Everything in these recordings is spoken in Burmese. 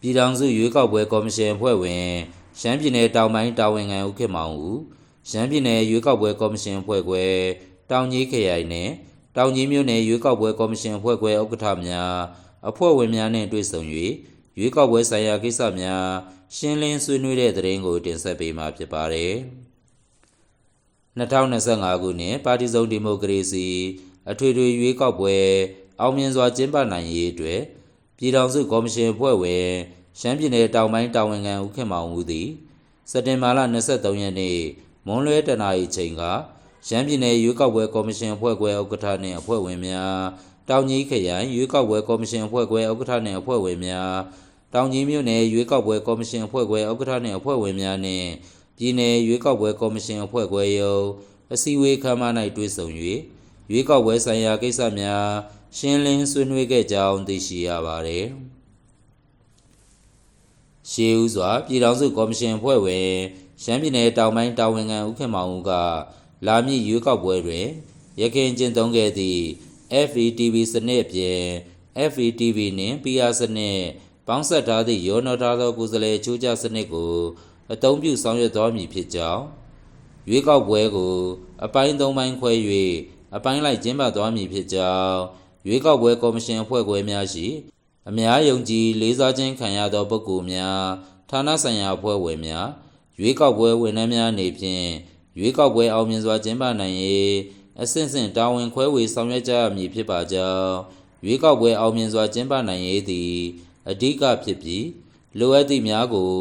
ပြည်ထောင်စုရွေးကောက်ပွဲကော်မရှင်အဖွဲ့ဝင်ရှမ်းပြည်နယ်တောင်ပိုင်းတာဝန်ခံဦးခေတ်မောင်ဦးရှမ်းပြည်နယ်ရွေးကောက်ပွဲကော်မရှင်အဖွဲ့ခွဲတောင်ကြီးခရိုင်နဲ့တောင်ကြီးမြို့နယ်ရွေးကောက်ပွဲကော်မရှင်အဖွဲ့ခွဲဥက္ကဋ္ဌများအဖွဲ့ဝင်များနှင့်တွေ့ဆုံ၍ရွေးကောက်ပွဲဆိုင်ရာကိစ္စများရှင်းလင်းဆွေးနွေးတဲ့သတင်းကိုတင်ဆက်ပေးမှာဖြစ်ပါတယ်။2025ခုနှစ်ပါတီစုံဒီမိုကရေစီအထွေထွေရွေးကောက်ပွဲအောင်မြင်စွာကျင်းပနိုင်ရေးအတွက်ပြည်ထောင်စုကော်မရှင်အဖွဲ့ဝင် ရှမ်းပြည်နယ်တောင်ပိုင်းတာဝန်ခံဦးခင်မောင်ဦးသည်စက်တင်ဘာလ23ရက်နေ့မွန်းလွဲတနာရီချိန်ကရှမ်းပြည်နယ်ရွေးကောက်ပွဲကော်မရှင်အဖွဲ့ခွဲဥက္ကဋ္ဌနှင့်အဖွဲ့ဝင်များတောင်ကြီးခရိုင်ရွေးကောက်ပွဲကော်မရှင်အဖွဲ့ခွဲဥက္ကဋ္ဌနှင့်အဖွဲ့ဝင်များတောင်ကြီးမြို့နယ်ရွေးကောက်ပွဲကော်မရှင်အဖွဲ့ခွဲဥက္ကဋ္ဌနှင့်အဖွဲ့ဝင်များနှင့်ပြည်내ရွေးကောက်ပွဲကော်မရှင်အဖွဲ့ခွဲရုံးအစည်းအဝေးခမ်းမ၌တွေ့ဆုံ၍ရွေးကောက်ပွဲဆိုင်ရာကိစ္စများရှင်းလင်းဆွေးနွေးခဲ့ကြောင်းသိရှိရပါသည်။ ရှေးဦးစွာပြည်ထောင်စုကော်မရှင်အဖွဲ့ဝင်ရှမ်းပြည်နယ်တောင်ပိုင်းတာဝန်ခံဦးခင်မောင်ဦးကလာမည့်ရွေးကောက်ပွဲတွင်ရခိုင်ကျင်းသုံးခဲ့သည့် FETV စနစ်အပြင် FETV နှင့် PR စနစ်ပေါင်းစပ်ထားသည့်ရောနော်ထားသောကိုယ်စားလှယ်ချိုးချစနစ်ကိုအသုံးပြုဆောင်ရွက်သွားမည်ဖြစ်ကြောင်းရွေးကောက်ပွဲကို အပိုင်း၃ပိုင်းခွဲ၍အပိုင်းလိုက်ကျင်းပသွားမည်ဖြစ်ကြောင်းရွေးကောက်ပွဲကော်မရှင်အဖွဲ့ခွဲများရှိ အများယုံကြည်လေးစားခြင်းခံရသောပုဂ္ဂိုလ်များဌာနဆိုင်ရာအဖွဲ့ဝင်များရွေးကောက်ပွဲဝန်ထမ်းများအနေဖြင့်ရွေးကောက်ပွဲအောင်မြင်စွာကျင်းပနိုင်ရေးအဆင့်ဆင့်တာဝန်ခွဲဝေဆောင်ရွက်ကြရမည်ဖြစ်ပါကြောင်းရွေးကောက်ပွဲအောင်မြင်စွာကျင်းပနိုင်ရေးသည်အဓိကဖြစ်ပြီးလိုအပ်သည့်များကို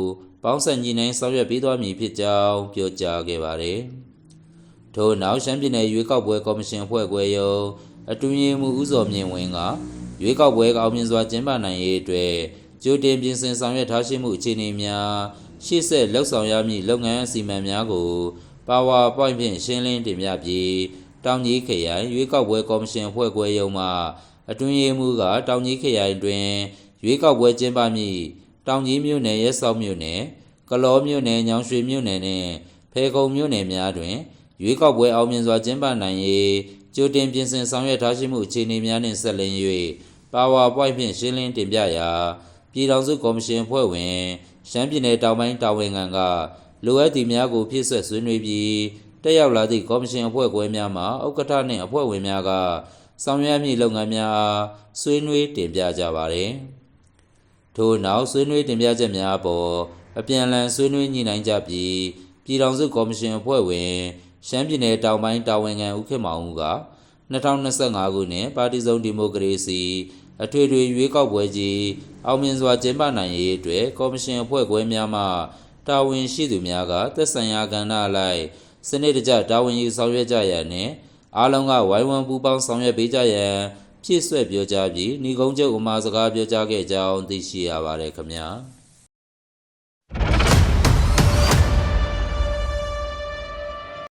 ပေါင်းစပ်ညီနိုင်ဆောင်ရွက်ပေးသွားမည်ဖြစ်ကြောင်းပြောကြားခဲ့ပါတယ်။ထို့နောက်ရှမ်းပြည်နယ်ရွေးကောက်ပွဲကော်မရှင်အဖွဲ့ခွဲရုံးအတွင်းရေးမှူးဦးစောမြင့်ဝင်းက ရွေးကောက်ပွဲအောင်မြင်စွာကျင်းပနိုင်ရေးအတွက်ကြိုတင်ပြင်ဆင်ဆောင်ရွက်ထားရှိမှုအခြေအနေများရှေ့ဆက်လှုပ်ဆောင်ရမည့်လုပ်ငန်းအစီအမံများကို PowerPoint ဖြင့်ရှင်းလင်းတင်ပြပြီးတောင်ကြီးခရိုင်ရွေးကောက်ပွဲကော်မရှင်အဖွဲ့ခွဲရုံးမှအတွင်းရေးမှူးကတောင်ကြီးခရိုင်တွင်ရွေးကောက်ပွဲကျင်းပမည့်တောင်ကြီးမြို့နယ်ရဲစောက်မြို့နယ်ကလောမြို့နယ်ညောင်ရွှေမြို့နယ်နှင့်ဖေကုံမြို့နယ်များတွင်ရွေးကောက်ပွဲအောင်မြင်စွာကျင်းပနိုင်ရေး ကြိုတင်ပြင်ဆင်ဆောင်ရွက်ထားရှိမှုအခြေအနေများနှင့်ဆက်လင်း၍ PowerPoint ဖြင့်ရှင်းလင်းတင်ပြရာပြည်ထောင်စုကော်မရှင်ဖွဲ့ဝင်ရှမ်းပြည်နယ်တောင်ပိုင်းတာဝန်ခံကလိုအပ်သည့်များကိုဖြည့်ဆွက်ဆွေးနွေးပြီးတက်ရောက်လာသည့်ကော်မရှင်အဖွဲ့ခွဲများမှဥက္ကဋ္ဌနှင့်အဖွဲ့ဝင်များကဆောင်ရွက်မည့်လုပ်ငန်းများအားဆွေးနွေးတင်ပြကြပါသည်။ထို့နောက်ဆွေးနွေးတင်ပြချက်များအပေါ်အပြန်အလှန်ဆွေးနွေးညှိနှိုင်းကြပြီးပြည်ထောင်စုကော်မရှင်အဖွဲ့ဝင် ရှမ်းပြည်နယ်တောင်ပိုင်းတာဝန်ခံဦးခေမောင်ဦးက2025ခုနှစ်ပါတီစုံဒီမိုကရေစီအထွေထွေရွေးကောက်ပွဲကြီးအောင်မြင်စွာကျင်းပနိုင်ရေးအတွက်ကော်မရှင်အဖွဲ့ခွဲများမှတာဝန်ရှိသူများကသက်ဆိုင်ရာကဏ္ဍအလိုက်စနစ်တကျတာဝန်ယူဆောင်ရွက်ကြရန်နှင့်အားလုံးကဝိုင်းဝန်းပူးပေါင်းဆောင်ရွက်ပေးကြရန်ဖြည့်ဆွက်ပြောကြားပြီးဏီကုန်းချုပ်ဥမာစကားပြောကြားခဲ့ကြောင်းသိရှိရပါတယ်ခင်ဗျာ။